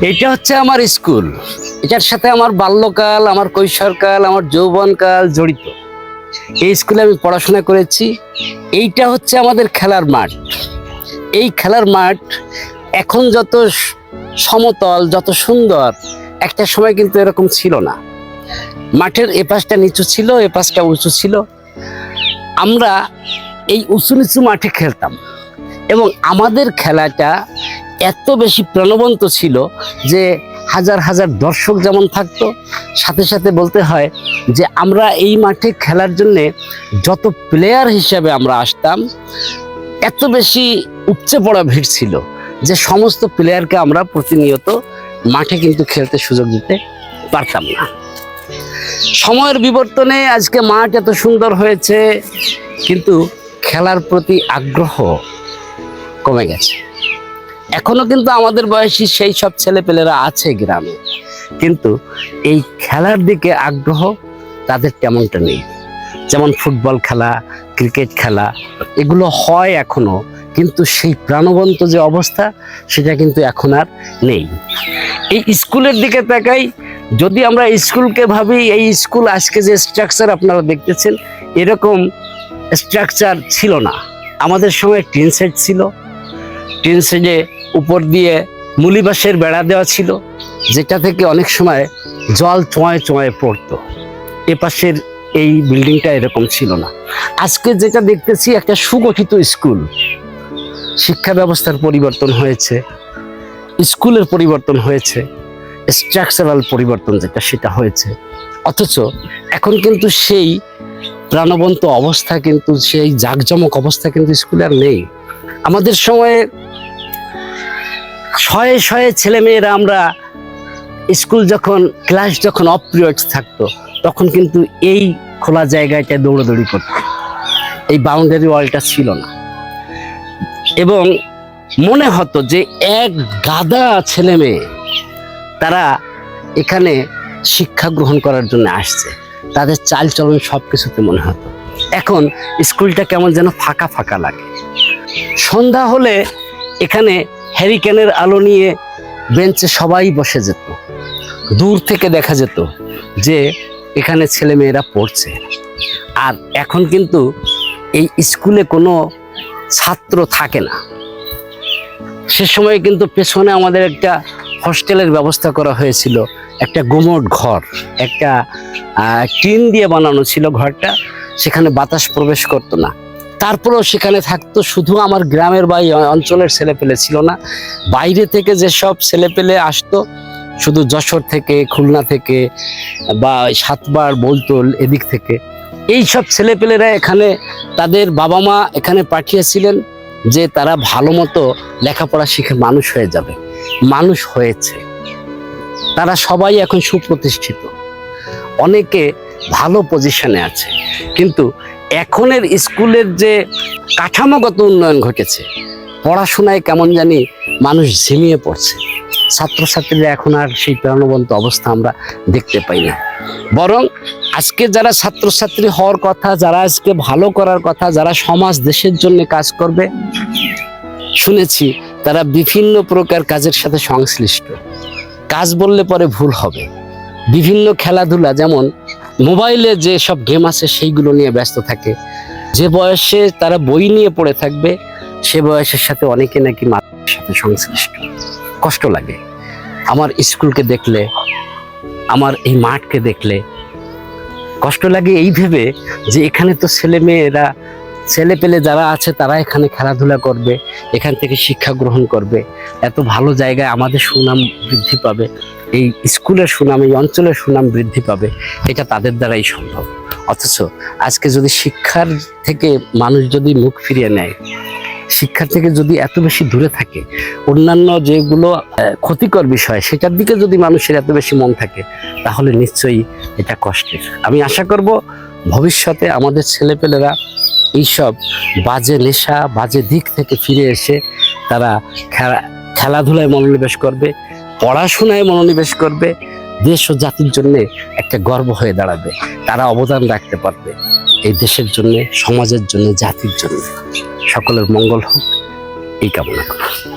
এটা হচ্ছে আমার স্কুল। এটার সাথে আমার বাল্যকাল, আমার কৈশোরকাল, আমার যৌবনকাল জড়িত। এই স্কুলে আমি পড়াশোনা করেছি। এইটা হচ্ছে আমাদের খেলার মাঠ। এই খেলার মাঠ এখন যত সমতল, যত সুন্দর, একটা সময় কিন্তু এরকম ছিল না। মাঠের এপাশটা নিচু ছিল, এপাশটা উঁচু ছিল। আমরা এই উঁচু নিচু মাঠে খেলতাম। এবং আমাদের খেলাটা এত বেশি প্রাণবন্ত ছিল যে হাজার হাজার দর্শক যেমন থাকতো, সাথে সাথে বলতে হয় যে আমরা এই মাঠে খেলার জন্যে যত প্লেয়ার হিসাবে আমরা আসতাম, এত বেশি উপচে পড়া ভিড় ছিল যে সমস্ত প্লেয়ারকে আমরা প্রতিনিয়ত মাঠে কিন্তু খেলতে সুযোগ দিতে পারতাম না। সময়ের বিবর্তনে আজকে মাঠ এত সুন্দর হয়েছে, কিন্তু খেলার প্রতি আগ্রহ কমে গেছে। এখনও কিন্তু আমাদের বয়সী সেই সব ছেলেপেলেরা আছে গ্রামে। কিন্তু এই খেলার দিকে আগ্রহ তাদের তেমনটা নেই। যেমন ফুটবল খেলা, ক্রিকেট খেলা, এগুলো হয় এখনও, কিন্তু সেই প্রাণবন্ত যে অবস্থা, সেটা কিন্তু এখন আর নেই। এই স্কুলের দিকে তাকাই, যদি আমরা স্কুলকে ভাবি, এই স্কুল আজকে যে স্ট্রাকচার আপনারা দেখতেছেন, এরকম স্ট্রাকচার ছিল না। আমাদের সময় টিন সেট ছিল। টিন সেটে উপর দিয়ে মুলিবাসের বেড়া দেওয়া ছিল, যেটা থেকে অনেক সময় জল চোঁয়ে চোঁয়ে পড়তো। এপাশের এই বিল্ডিংটা এরকম ছিল না। আজকে যেটা দেখতেছি, একটা সুগঠিত স্কুল। শিক্ষা ব্যবস্থার পরিবর্তন হয়েছে, স্কুলের পরিবর্তন হয়েছে স্ট্রাকচারাল পরিবর্তন যেটা, সেটা হয়েছে। অথচ এখন কিন্তু সেই প্রাণবন্ত অবস্থা, কিন্তু সেই জাঁকজমক অবস্থা কিন্তু স্কুলে আর নেই। আমাদের সময়ে শয়ে শয়ে ছেলেমেয়েরা আমরা স্কুল যখন, ক্লাস যখন অফ পিরিয়ডস থাকতো, তখন কিন্তু এই খোলা জায়গাটায় দৌড়াদৌড়ি করতো। এই বাউন্ডারি ওয়ালটা ছিল না। এবং মনে হতো যে এক গাদা ছেলে মেয়ে তারা এখানে শিক্ষা গ্রহণ করার জন্য আসছে। তাদের চালচলন সব কিছুতে মনে হতো। এখন স্কুলটা কেমন যেন ফাঁকা ফাঁকা লাগে। সন্ধ্যা হলে এখানে হ্যারিকেনের আলো নিয়ে বেঞ্চে সবাই বসে যেত। দূর থেকে দেখা যেত যে এখানে ছেলে মেয়েরা পড়ছে। আর এখন কিন্তু এই স্কুলে কোনো ছাত্র থাকে না। সে সময় কিন্তু পেছনে আমাদের একটা হস্টেলের ব্যবস্থা করা হয়েছিল। একটা গুমট ঘর, একটা টিন দিয়ে বানানো ছিল ঘরটা। সেখানে বাতাস প্রবেশ করতো না। তারপরেও সেখানে থাকতো শুধু আমার গ্রামের বা অঞ্চলের ছেলেপেলে ছিল না। বাইরে থেকে যেসব ছেলেপেলে আসতো, শুধু যশোর থেকে, খুলনা থেকে বা সাতবার, বলতল এদিক থেকে এই সব ছেলেপেলেরা এখানে তাদের বাবা মা এখানে পাঠিয়েছিলেন যে তারা ভালো মতো লেখাপড়া শিখে মানুষ হয়ে যাবে, মানুষ হয়েছে। তারা সবাই এখন সুপ্রতিষ্ঠিত। অনেকে ভালো পজিশনে আছে, কিন্তু এখনের স্কুলের যে কাঠামোগত উন্নয়ন ঘটেছে, পড়াশোনায় কেমন জানি মানুষ ঝিমিয়ে পড়ছে। ছাত্রছাত্রীরা এখন আর সেই প্রাণবন্ত অবস্থা আমরা দেখতে পাই না। বরং আজকে যারা ছাত্রছাত্রী হওয়ার কথা, যারা আজকে ভালো করার কথা, যারা সমাজ, দেশের জন্য কাজ করবে, শুনেছি তারা বিভিন্ন প্রকার কাজের সাথে সংশ্লিষ্ট। কাজ বললে পরে ভুল হবে। বিভিন্ন খেলাধুলা যেমন মোবাইলে যে সব গেম আছে সেইগুলো নিয়ে ব্যস্ত থাকে। যে বয়সে তারা বই নিয়ে পড়ে থাকবে, সে বয়সের সাথে অনেকে নাকি মানুষের সাথে সংশ্লিষ্ট। কষ্ট লাগে। আমার স্কুলকে দেখলে, আমার এই মাঠকে দেখলে কষ্ট লাগে এই ভেবে যে এখানে তো ছেলে মেয়েরা ছেলে পেলে যারা আছে তারা এখানে খেলাধুলা করবে, এখান থেকে শিক্ষা গ্রহণ করবে। এত ভালো জায়গায় আমাদের সুনাম বৃদ্ধি পাবে। এই স্কুলের সুনাম, এই অঞ্চলের সুনাম বৃদ্ধি পাবে। এটা তাদের দ্বারাই সম্ভব। অথচ আজকে যদি শিক্ষার থেকে মানুষ যদি মুখ ফিরিয়ে নেয়, শিক্ষার থেকে যদি এত বেশি দূরে থাকে, অন্যান্য যেগুলো ক্ষতিকর বিষয়, সেটার দিকে যদি মানুষের এত বেশি মন থাকে, তাহলে নিশ্চয়ই এটা কষ্টের। আমি আশা করব ভবিষ্যতে আমাদের ছেলেপেলেরা এইসব বাজে নেশা, বাজে দিক থেকে ফিরে এসে তারা খেলা, খেলাধুলায় মনোনিবেশ করবে। পড়াশোনায় মনোনিবেশ করবে, দেশ ও জাতির জন্য একটা গর্ব হয়ে দাঁড়াবে। তারা অবদান রাখতে পারবে এই দেশের জন্য, সমাজের জন্য, জাতির জন্য। সকলের মঙ্গল হোক, এই কামনা করি